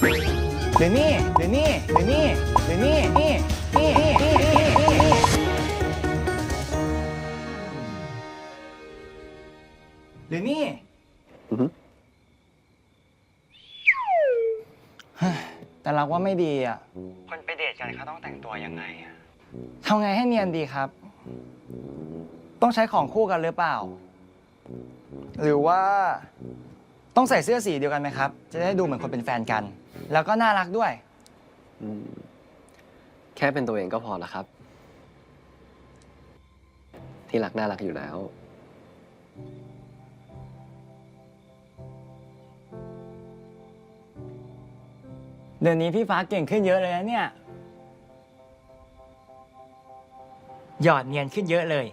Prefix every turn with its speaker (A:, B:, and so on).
A: หรือนี่หรือนี่หรือนี่หรือนี่นี่นี่นี่นี่นี่นี่หรือนี่
B: อือฮึ
A: เฮ้ยแต่เราว่าไม่ดีอะ
C: คนไปเดทกันเขาต้องแต่งตัวยังไงอะ
A: ทำไงให้เนียนดีครับ ต้องใช้ของคู่กันหรือเปล่า หรือว่า ต้องใส่เสื้อสีเดียวกันไหมครับ จะได้ดูเหมือนคนเป็นแฟนกัน แล้วก็น่ารักด้วย
B: อืมแค่เป็นตัวเองก็พอละครับ ที่รักน่ารักอยู่แล้ว
A: เดี๋ยวนี้พี่ฟ้าเก่งขึ้นเยอะเลยนะเนี่ย หยอดเนียนขึ้นเยอะเลย